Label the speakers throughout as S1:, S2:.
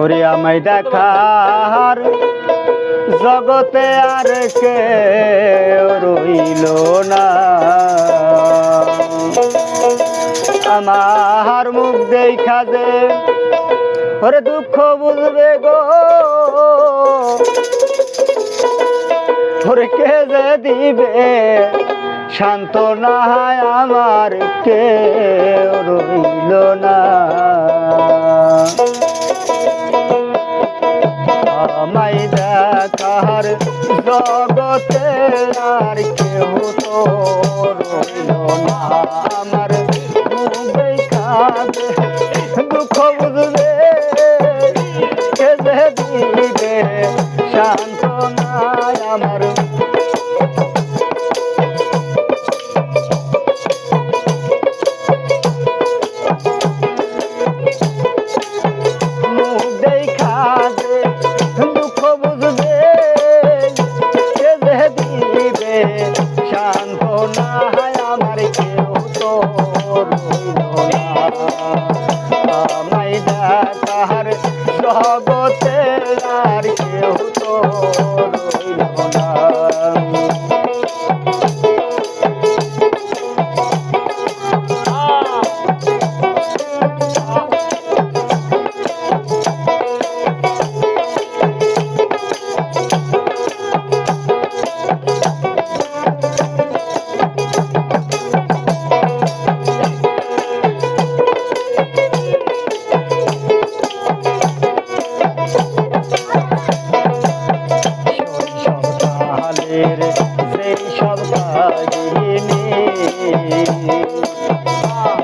S1: ওরে আমায় দেখার জগতে আর কে রইল না। আমার মুখ দেখা যে ওরে দুঃখ বুঝবে গো। ওরে কে যে দিবে? শান্ত না আমার কে তো রইল না আমার। মুখ দেখাবে দুঃখ বুঝবে কে যে দিবে? শান্ত নাই আমার জগতে আর কেউ তো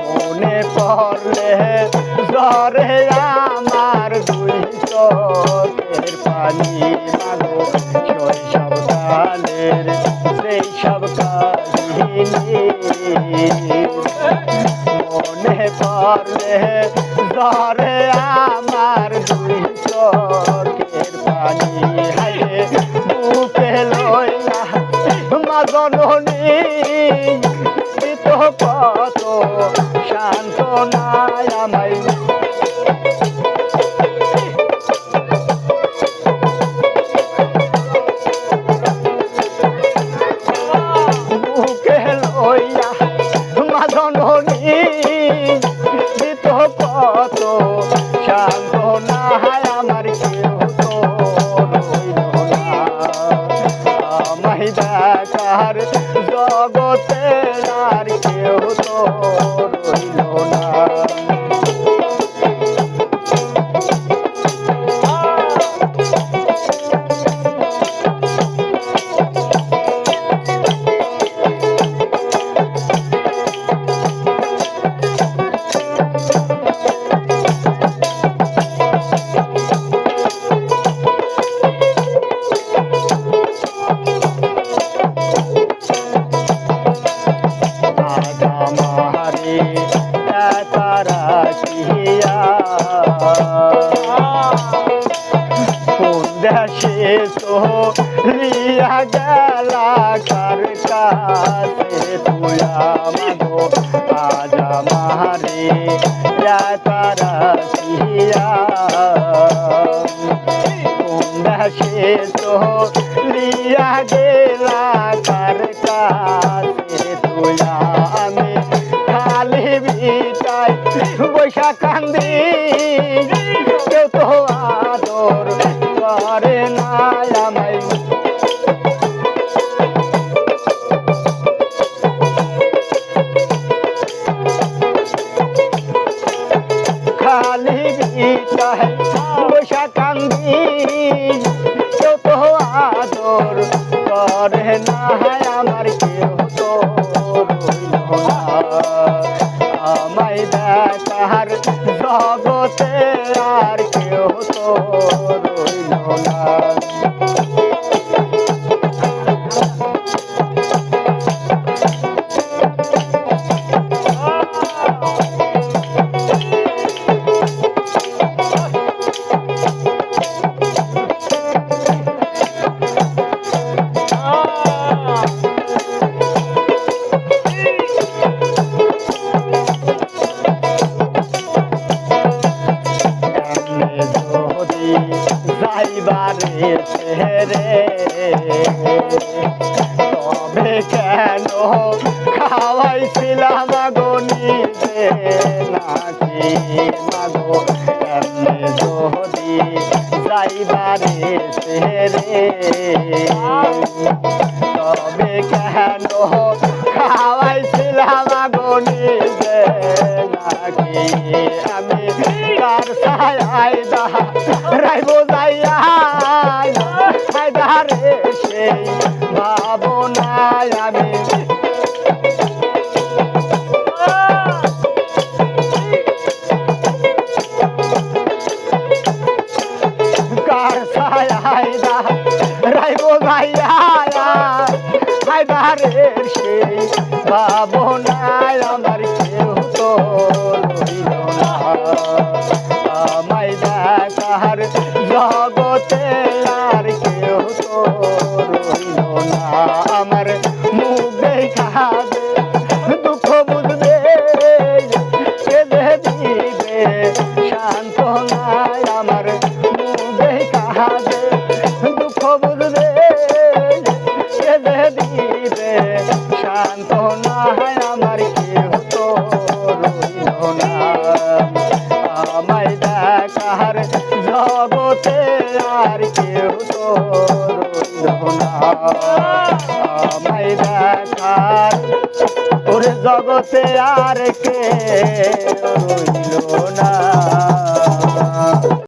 S1: মনে পড়লে জ্বরে আমার দুই চোখের পানি মাগো শৈশব কালের সেই সব মনে পড়লে জ্বরে আমার দুই চোখের পানি। হাইরে বুকে লইলা মা জননী কত শান্ত নাই আমায় দেশে তো লিয়া গেলা কার কাছে? তুয়া মাগো আজ আমারে তারা কোন দেশে তো লিয়া গেলা কার কাছে? তুয়া আমি খালি বিটাই বৈশা কান্দি। খালি বিটাই বৈশা কান্দি কেউ তো আদর করে না আমার কেউ তো আমায় দেখার জগতে আর কেউ তো রইল না যাইবারে রে তবে কেন খাওয়াইছিলাম গনি নাকি মাগো এমনি যদি যাইবারে রে তবে কেন খাওয়াইছিলাম গনি নাকি আমি ছায় দা রাইব ভাবনায় আমি কার ছায় রাইব যাইয়া হায়দারে সেই ভাবনায় আমার কেউ তো শান্ত নাই আমার কেউ তো রইল না আমায় দেখার জগতে আর কেউ তো রইল না আমায় দেখার আর কে না